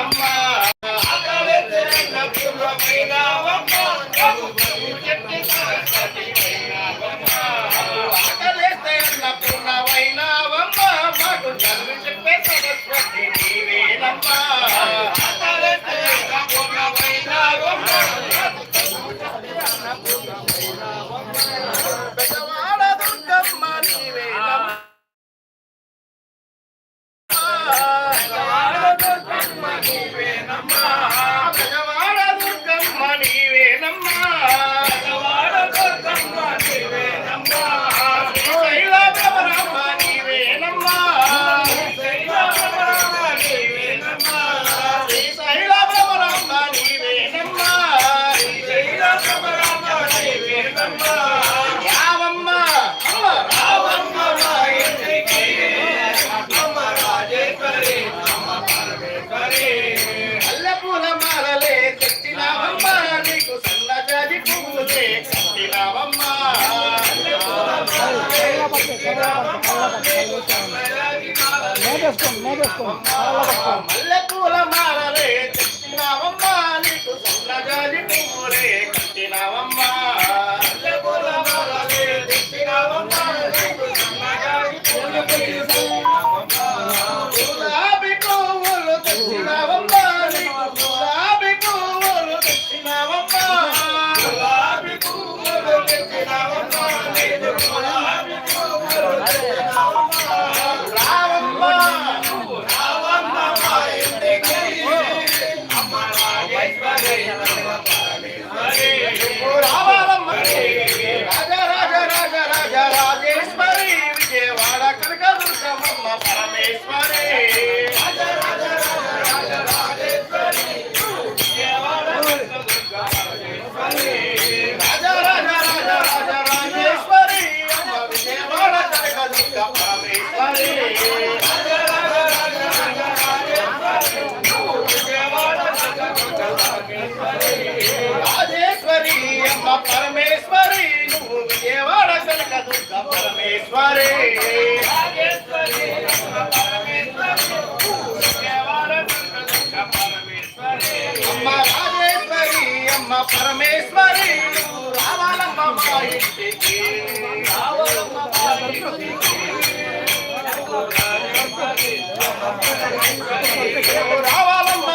ನಮ್ಮ వేసుకోండి మేకేసుకోండి మల్లె పూల మాలలే పరమేశ్వరి రావాలమ్మ రావాలమ్మ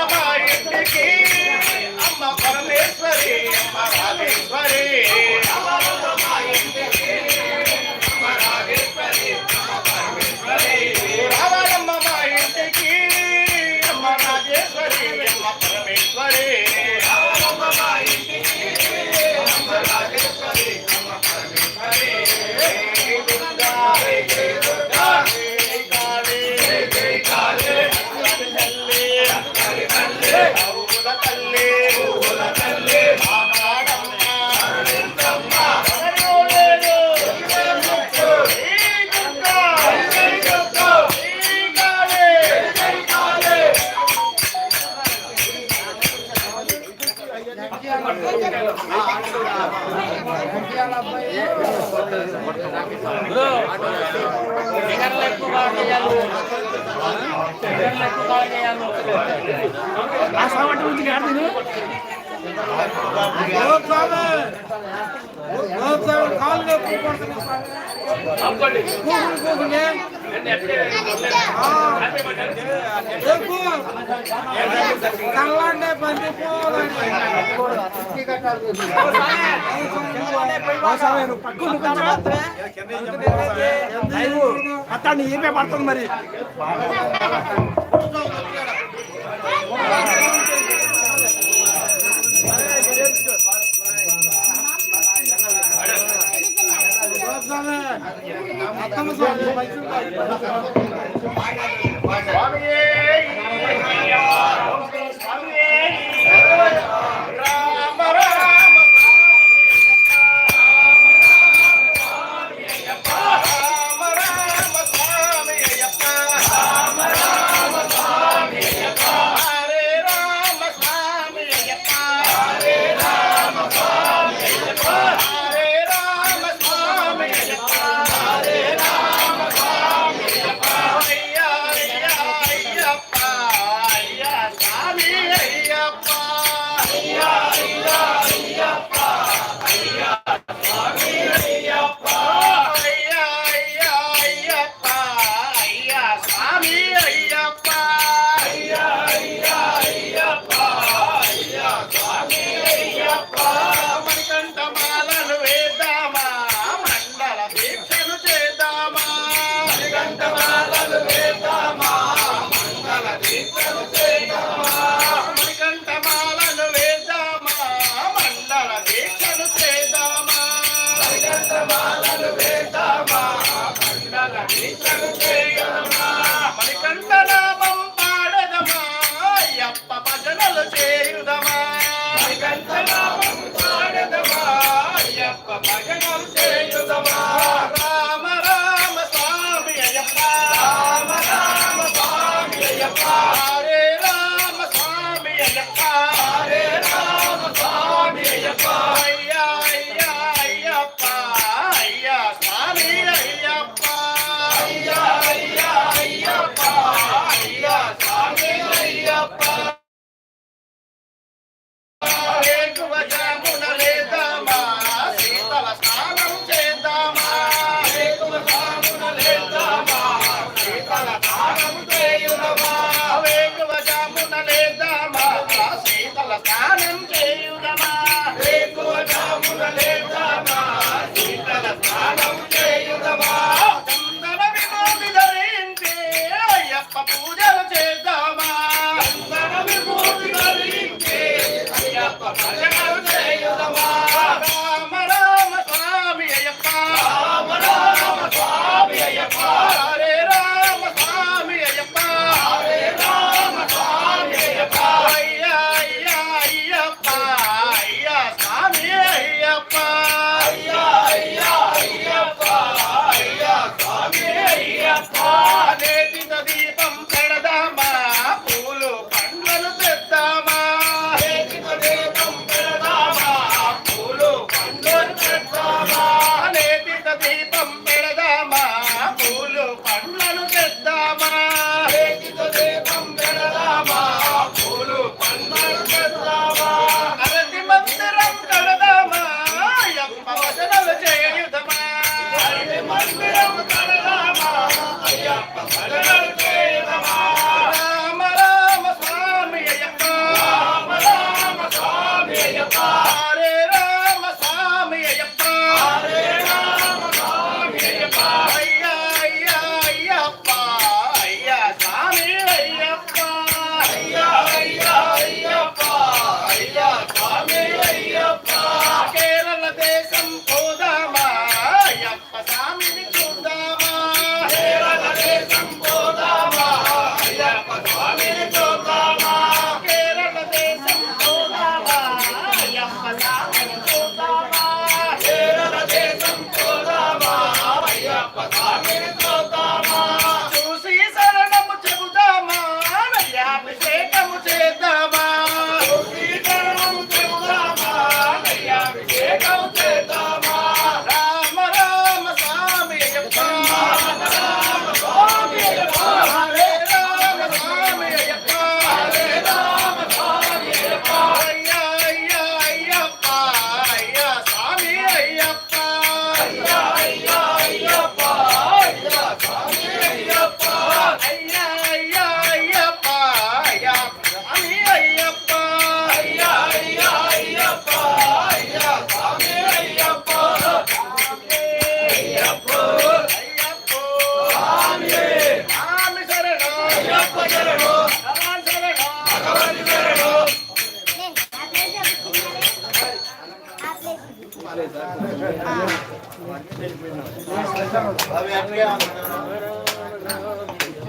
అమ్మ పరమేశ్వరి ఆ సావంటి నుంచి గాడిదను కాలుగా కూపడుతుంది కూకుని కల్లండే ఏమే పడుతుంది మరి. స్వామి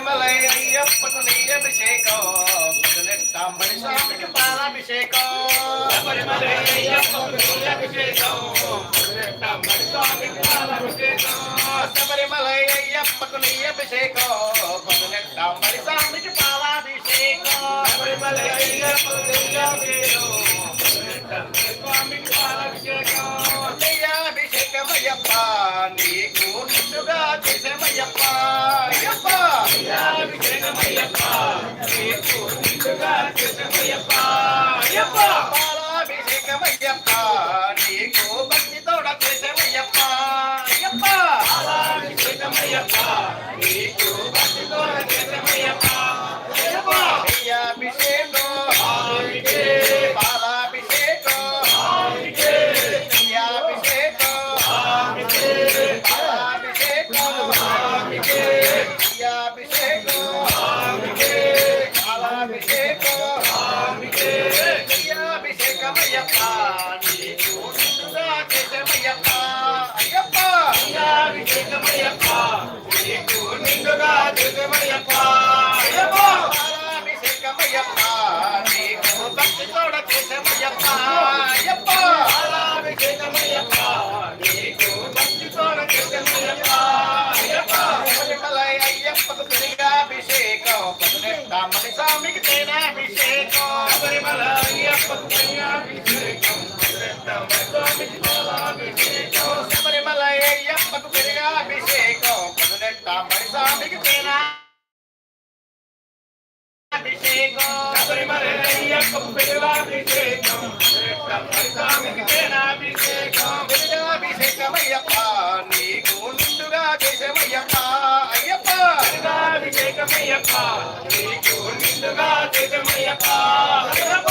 శ్రీ అయ్యప్పకు నీ అభిషేకం పదినెట్టాంబడి స్వామికి పాలాభిషేకం శబరిమలై అయ్యప్పకు నీ అభిషేకం పదినెట్టాంబడి స్వామికి పాలాభిషేకం శబరిమలై అయ్యప్పకు నీ అభిషేకం పదినెట్టాంబడి స్వామికి పాలాభిషేకం శబరిమలై అయ్యప్పకు అభిషేకం స్వామికి పాలాభిషేకం నీకు నిండుగా చేసేమయ్యప్ప అయ్యప్ప. అభిషేకమయ్యప్ప నీకు నిండుగా చేసేమయ్యప్ప అయ్యప్ప! పాలాభిషేకమయ్యప్ప నీకు భక్తితోడ భక్తితోడ చేసేమయ్యప్ప అయ్యప్ప అభిషేకమయ్యప్ప నీకు భక్తితోడ చేసేమయ్యప్ప అయ్యప్ప అయ్యప్పకు పెరిగాభిషేకం పదునెట్టామని స్వామికి తేనాభిషేకం శబరిమల అయ్యప్పకు పెరిగాభిషేకం పదునెట్టామని స్వామికి అయ్యప్పకు పెరిగాభిషేకం స్వామికి తేనా అభిషేకం శబరిమల అయ్యప్పకు నీకు నిండుగా చేసేమయ్యప్ప అయ్యప్ప పెరుగాభిషేకమయ్యప్ప నీకు నిండుగా చేసమయ్యప్ప అయ్యప్ప!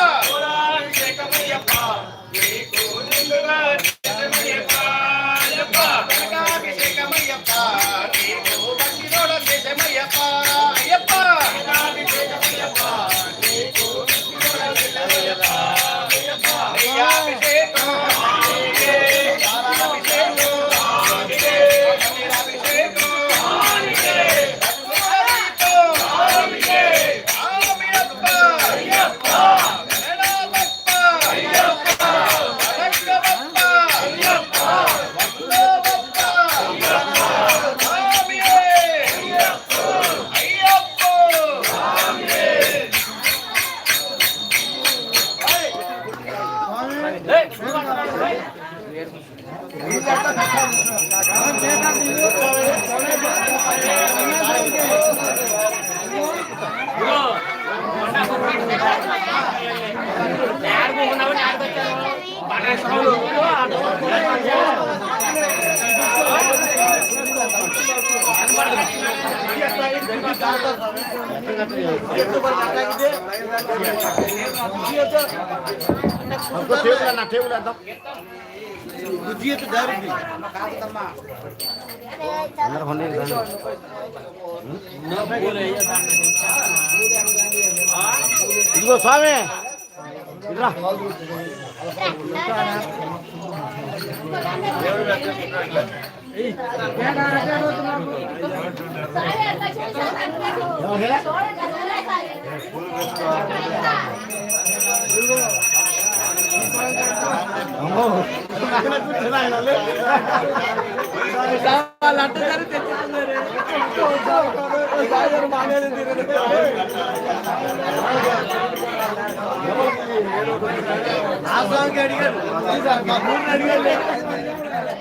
టేబుల్ వేద్దాం గుజ్జియత్ డైరెక్ట్ అందరూ హండ్రెడ్ ఇదిగో స్వామి ఇట్లా అడిగారు. మా ఊరిని అడిగారు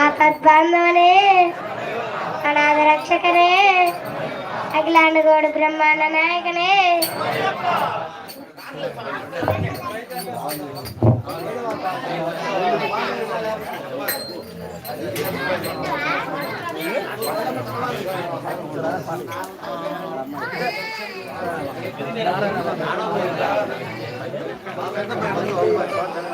ఆపద్బంధువనే అనాథ రక్షకనే అఖిలాండగోడు బ్రహ్మాండ నాయకనే నారాయణ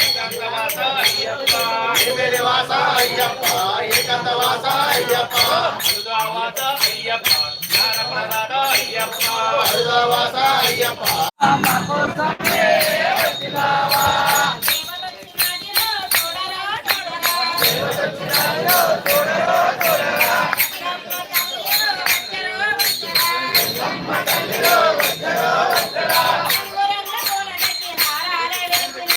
నిర్వేదవాస అయ్యప్ప ఏకంతవాస అయ్యప్ప అరుదావాస అయ్యప్ప జ్ఞానప్రదాత అయ్యప్ప అరుదావాస అయ్యప్ప Yeah.